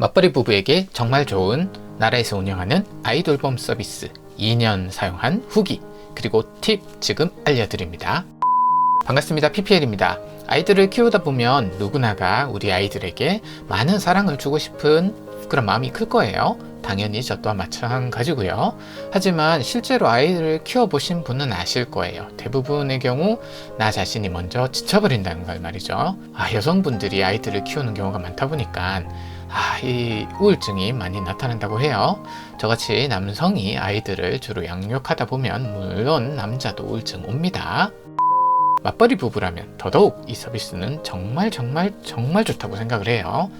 맞벌이 부부에게 정말 좋은 나라에서 운영하는 아이돌봄 서비스 2년 사용한 후기 그리고 팁 지금 알려드립니다. 반갑습니다. PPL입니다. 아이들을 키우다 보면 누구나가 우리 아이들에게 많은 사랑을 주고 싶은 그런 마음이 클 거예요. 당연히 저 또한 마찬가지고요. 하지만 실제로 아이들을 키워보신 분은 아실 거예요. 대부분의 경우 나 자신이 먼저 지쳐버린다는 걸 말이죠. 아, 여성분들이 아이들을 키우는 경우가 많다 보니까 아, 이 우울증이 많이 나타난다고 해요. 저같이 남성이 아이들을 주로 양육하다 보면 물론 남자도 우울증 옵니다. 맞벌이 부부라면 더더욱 이 서비스는 정말 정말 정말 좋다고 생각을 해요.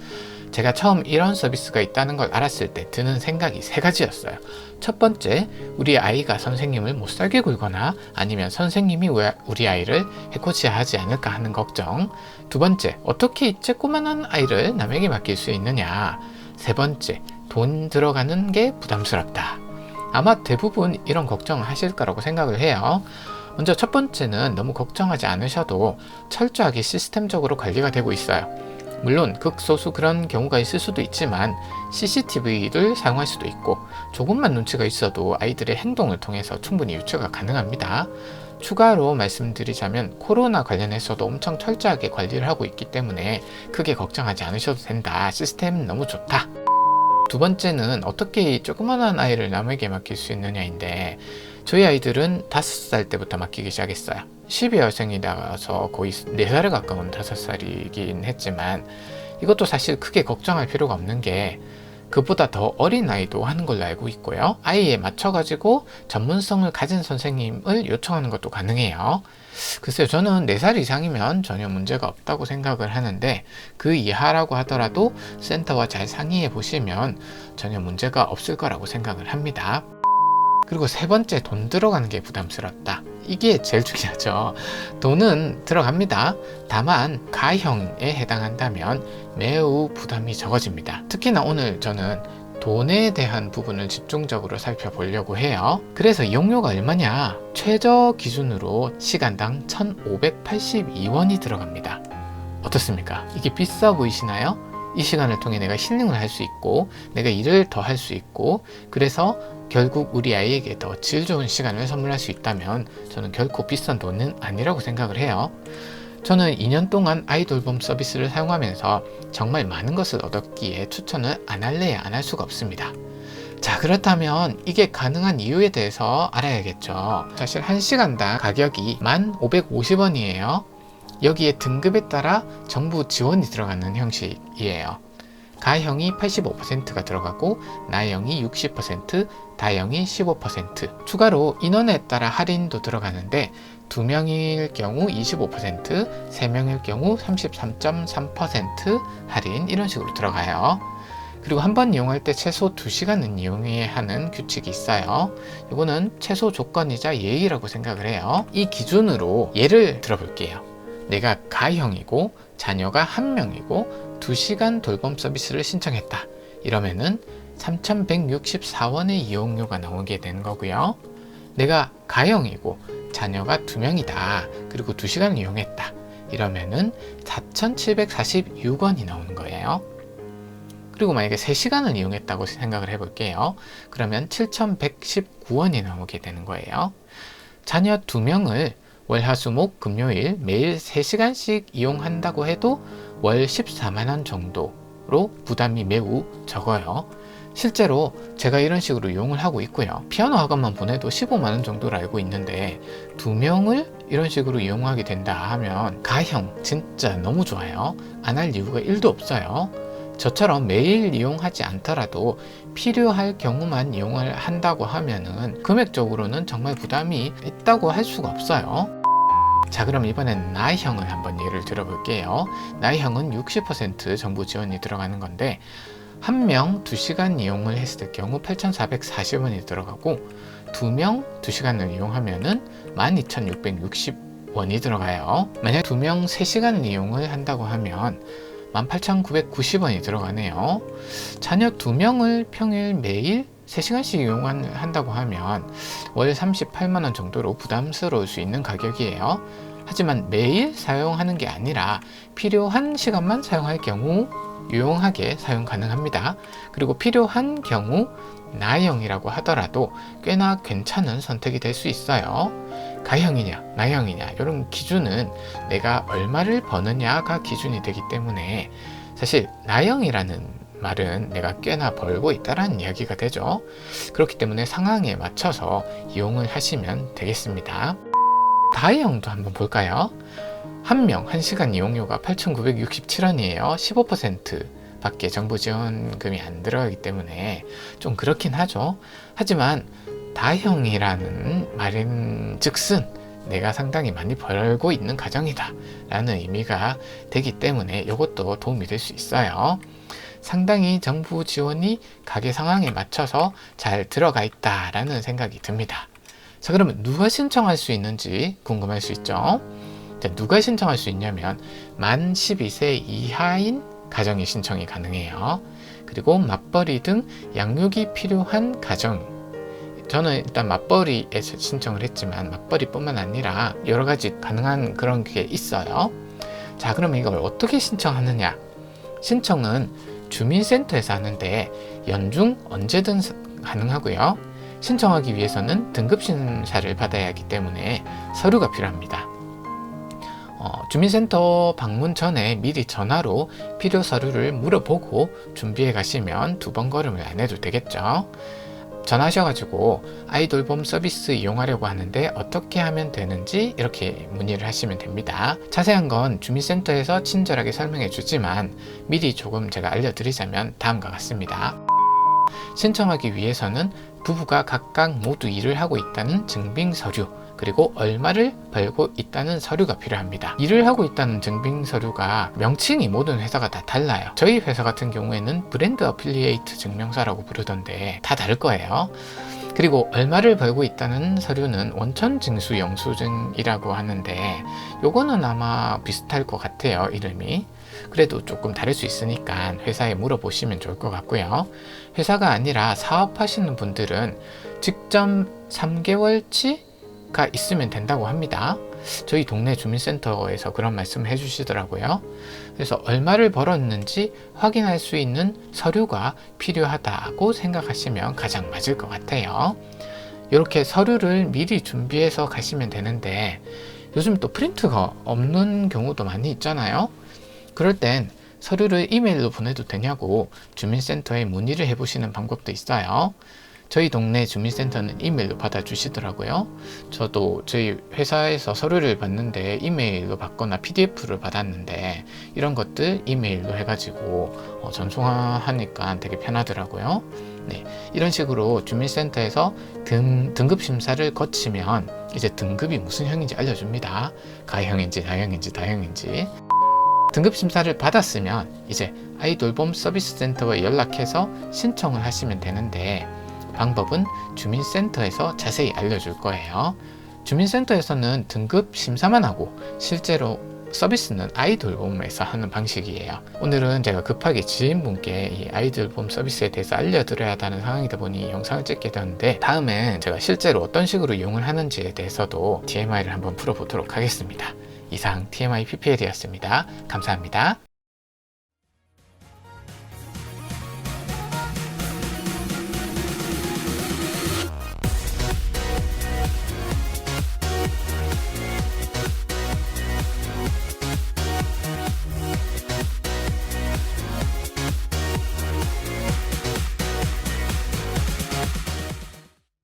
제가 처음 이런 서비스가 있다는 걸 알았을 때 드는 생각이 세 가지였어요. 첫 번째, 우리 아이가 선생님을 못 살게 굴거나 아니면 선생님이 우리 아이를 해코지하지 않을까 하는 걱정. 두 번째, 어떻게 이 조그만한 아이를 남에게 맡길 수 있느냐. 세 번째, 돈 들어가는 게 부담스럽다. 아마 대부분 이런 걱정을 하실 거라고 생각을 해요. 먼저 첫 번째는 너무 걱정하지 않으셔도 철저하게 시스템적으로 관리가 되고 있어요. 물론 극소수 그런 경우가 있을 수도 있지만 CCTV를 사용할 수도 있고 조금만 눈치가 있어도 아이들의 행동을 통해서 충분히 유추가 가능합니다. 추가로 말씀드리자면 코로나 관련해서도 엄청 철저하게 관리를 하고 있기 때문에 크게 걱정하지 않으셔도 된다. 시스템 너무 좋다. 두 번째는 어떻게 조그만한 아이를 남에게 맡길 수 있느냐인데 저희 아이들은 다섯 살 때부터 맡기기 시작했어요. 12월생이 나가서 거의 4살에 가까운 5살이긴 했지만 이것도 사실 크게 걱정할 필요가 없는 게 그보다 더 어린 아이도 하는 걸로 알고 있고요. 아이에 맞춰가지고 전문성을 가진 선생님을 요청하는 것도 가능해요. 글쎄요, 저는 4살 이상이면 전혀 문제가 없다고 생각을 하는데 그 이하라고 하더라도 센터와 잘 상의해 보시면 전혀 문제가 없을 거라고 생각을 합니다. 그리고 세 번째 돈 들어가는 게 부담스럽다. 이게 제일 중요하죠. 돈은 들어갑니다. 다만 가형에 해당한다면 매우 부담이 적어집니다. 특히나 오늘 저는 돈에 대한 부분을 집중적으로 살펴보려고 해요. 그래서 이용료가 얼마냐? 최저 기준으로 시간당 1,582원이 들어갑니다. 어떻습니까? 이게 비싸 보이시나요? 이 시간을 통해 내가 힐링을 할 수 있고 내가 일을 더 할 수 있고 그래서 결국 우리 아이에게 더 질 좋은 시간을 선물할 수 있다면 저는 결코 비싼 돈은 아니라고 생각을 해요. 저는 2년 동안 아이돌봄 서비스를 사용하면서 정말 많은 것을 얻었기에 추천을 안 할래야 안 할 수가 없습니다. 자, 그렇다면 이게 가능한 이유에 대해서 알아야겠죠. 사실 1시간당 가격이 1,550원이에요. 여기에 등급에 따라 정부 지원이 들어가는 형식이에요. 가형이 85%가 들어가고 나형이 60%, 다형이 15%. 추가로 인원에 따라 할인도 들어가는데 2명일 경우 25%, 3명일 경우 33.3% 할인 이런 식으로 들어가요. 그리고 한 번 이용할 때 최소 2시간은 이용해야 하는 규칙이 있어요. 이거는 최소 조건이자 예의라고 생각을 해요. 이 기준으로 예를 들어볼게요. 내가 가형이고 자녀가 한 명이고 2시간 돌봄 서비스를 신청했다. 이러면은 3,164원의 이용료가 나오게 되는 거고요. 내가 가형이고 자녀가 두 명이다. 그리고 2시간 이용했다. 이러면은 4,746원이 나오는 거예요. 그리고 만약에 3시간을 이용했다고 생각을 해볼게요. 그러면 7,119원이 나오게 되는 거예요. 자녀 2명을 월, 화, 수, 목, 금요일 매일 3시간씩 이용한다고 해도 월 14만원 정도로 부담이 매우 적어요. 실제로 제가 이런 식으로 이용을 하고 있고요. 피아노 학원만 보내도 15만원 정도로 알고 있는데 두 명을 이런 식으로 이용하게 된다 하면 가형 진짜 너무 좋아요. 안 할 이유가 1도 없어요. 저처럼 매일 이용하지 않더라도 필요할 경우만 이용을 한다고 하면은 금액적으로는 정말 부담이 있다고 할 수가 없어요. 자 그럼 이번엔 나형을 한번 예를 들어볼게요. 나형은 60% 정부 지원이 들어가는 건데 한 명 2시간 이용을 했을 경우 8,440원이 들어가고 두 명 2시간을 이용하면 은 12,660원이 들어가요. 만약 두 명 3시간 이용을 한다고 하면 18,990원이 들어가네요. 자녀 2명을 평일 매일 3시간씩 이용한다고 하면 월 38만원 정도로 부담스러울 수 있는 가격이에요. 하지만 매일 사용하는 게 아니라 필요한 시간만 사용할 경우 유용하게 사용 가능합니다. 그리고 필요한 경우 나형이라고 하더라도 꽤나 괜찮은 선택이 될 수 있어요. 가형이냐, 나형이냐, 이런 기준은 내가 얼마를 버느냐가 기준이 되기 때문에 사실 나형이라는 말은 내가 꽤나 벌고 있다라는 이야기가 되죠. 그렇기 때문에 상황에 맞춰서 이용을 하시면 되겠습니다. 다이형도 한번 볼까요? 한 명, 한시간 이용료가 8,967원이에요. 15% 밖에 정부 지원금이 안 들어가기 때문에 좀 그렇긴 하죠. 하지만 다형이라는 말인 즉슨 내가 상당히 많이 벌고 있는 가정이다 라는 의미가 되기 때문에 이것도 도움이 될 수 있어요. 상당히 정부 지원이 가게 상황에 맞춰서 잘 들어가 있다라는 생각이 듭니다. 자, 그러면 누가 신청할 수 있는지 궁금할 수 있죠? 자, 누가 신청할 수 있냐면 만 12세 이하인 가정이 신청이 가능해요. 그리고 맞벌이 등 양육이 필요한 가정. 저는 일단 맞벌이에서 신청을 했지만 맞벌이뿐만 아니라 여러 가지 가능한 그런 게 있어요. 자, 그러면 이걸 어떻게 신청하느냐? 신청은 주민센터에서 하는데 연중 언제든 가능하고요. 신청하기 위해서는 등급 심사를 받아야 하기 때문에 서류가 필요합니다. 어, 주민센터 방문 전에 미리 전화로 필요 서류를 물어보고 준비해 가시면 두 번 걸음을 안 해도 되겠죠. 전화하셔가지고 아이돌봄 서비스 이용하려고 하는데 어떻게 하면 되는지 이렇게 문의를 하시면 됩니다. 자세한 건 주민센터에서 친절하게 설명해 주지만 미리 조금 제가 알려드리자면 다음과 같습니다. 신청하기 위해서는 부부가 각각 모두 일을 하고 있다는 증빙 서류, 그리고 얼마를 벌고 있다는 서류가 필요합니다. 일을 하고 있다는 증빙 서류가 명칭이 모든 회사가 다 달라요. 저희 회사 같은 경우에는 브랜드 어필리에이트 증명서라고 부르던데 다 다를 거예요. 그리고 얼마를 벌고 있다는 서류는 원천 징수 영수증이라고 하는데 요거는 아마 비슷할 것 같아요 이름이 그래도 조금 다를 수 있으니까 회사에 물어보시면 좋을 것 같고요 회사가 아니라 사업하시는 분들은 직접 3개월치 가 있으면 된다고 합니다 저희 동네 주민센터에서 그런 말씀을 해주시더라고요 그래서 얼마를 벌었는지 확인할 수 있는 서류가 필요하다고 생각하시면 가장 맞을 것 같아요. 이렇게 서류를 미리 준비해서 가시면 되는데 요즘 또 프린트가 없는 경우도 많이 있잖아요. 그럴 땐 서류를 이메일로 보내도 되냐고 주민센터에 문의를 해보시는 방법도 있어요. 저희 동네 주민센터는 이메일로 받아주시더라고요. 저도 저희 회사에서 서류를 받는데 이메일로 받거나 PDF를 받았는데 이런 것들 이메일로 해가지고 어, 전송하니까 되게 편하더라고요. 네, 이런 식으로 주민센터에서 등, 등급 심사를 거치면 이제 등급이 무슨 형인지 알려줍니다. 가형인지 나형인지 다형인지. 등급 심사를 받았으면 이제 아이돌봄 서비스 센터에 연락해서 신청을 하시면 되는데 방법은 주민센터에서 자세히 알려줄 거예요. 주민센터에서는 등급 심사만 하고 실제로 서비스는 아이돌 봄에서 하는 방식이에요. 오늘은 제가 급하게 지인분께 이 아이돌 봄 서비스에 대해서 알려드려야 하는 상황이다 보니 영상을 찍게 되었는데 다음엔 제가 실제로 어떤 식으로 이용을 하는지에 대해서도 TMI를 한번 풀어보도록 하겠습니다. 이상 TMI PPL이었습니다. 감사합니다.